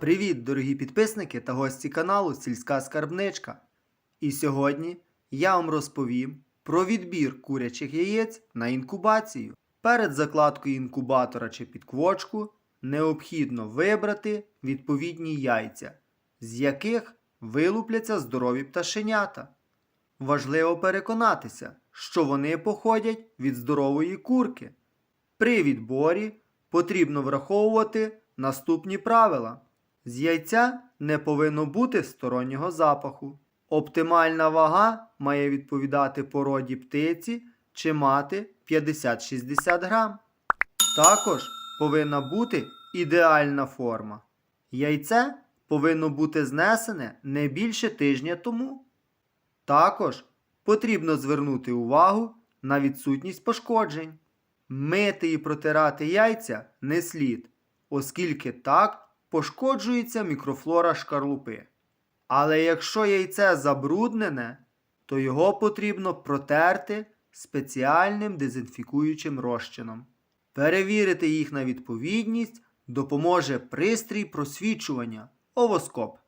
Привіт, дорогі підписники та гості каналу Сільська Скарбничка. І сьогодні я вам розповім про відбір курячих яєць на інкубацію. Перед закладкою інкубатора чи підквочку необхідно вибрати відповідні яйця, з яких вилупляться здорові пташенята. Важливо переконатися, що вони походять від здорової курки. При відборі потрібно враховувати наступні правила. З яйця не повинно бути стороннього запаху. Оптимальна вага має відповідати породі птиці чи мати 50-60 грам. Також повинна бути ідеальна форма. Яйце повинно бути знесене не більше тижня тому. Також потрібно звернути увагу на відсутність пошкоджень. Мити і протирати яйця не слід, оскільки так пошкоджується мікрофлора шкарлупи. Але якщо яйце забруднене, то його потрібно протерти спеціальним дезінфікуючим розчином. Перевірити їх на відповідність допоможе пристрій просвічування овоскоп.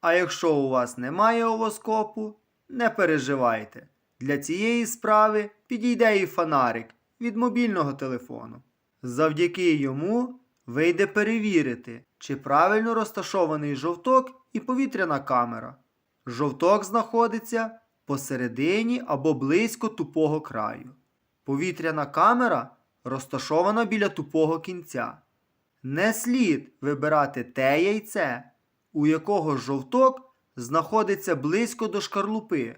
А якщо у вас немає овоскопу, не переживайте. Для цієї справи підійде і фонарик від мобільного телефону. Завдяки йому вийде перевірити, чи правильно розташований жовток і повітряна камера. Жовток знаходиться посередині або близько тупого краю. Повітряна камера розташована біля тупого кінця. Не слід вибирати те яйце, у якого жовток знаходиться близько до шкарлупи,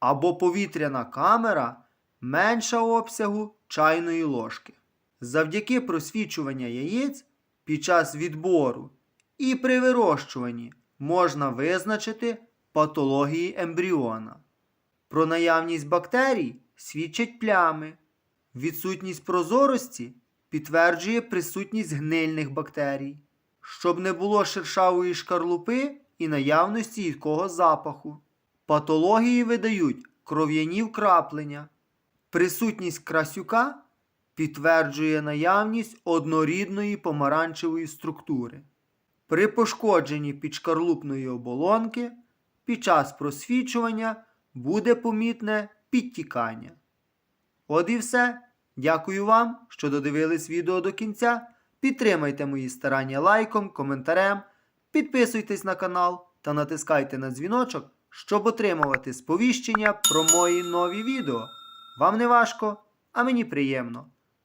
або повітряна камера менша обсягу чайної ложки. Завдяки просвічуванню яєць під час відбору і при вирощуванні можна визначити патології ембріона. Про наявність бактерій свідчать плями. Відсутність прозорості підтверджує присутність гнильних бактерій, щоб не було шершавої шкарлупи і наявності їдкого запаху. Патології видають кров'яні вкраплення. Присутність красюка підтверджує наявність однорідної помаранчевої структури. При пошкодженні підшкарлупної оболонки під час просвічування буде помітне підтікання. От і все. Дякую вам, що додивились відео до кінця. Підтримайте мої старання лайком, коментарем, підписуйтесь на канал та натискайте на дзвіночок, щоб отримувати сповіщення про мої нові відео. Вам не важко, а мені приємно.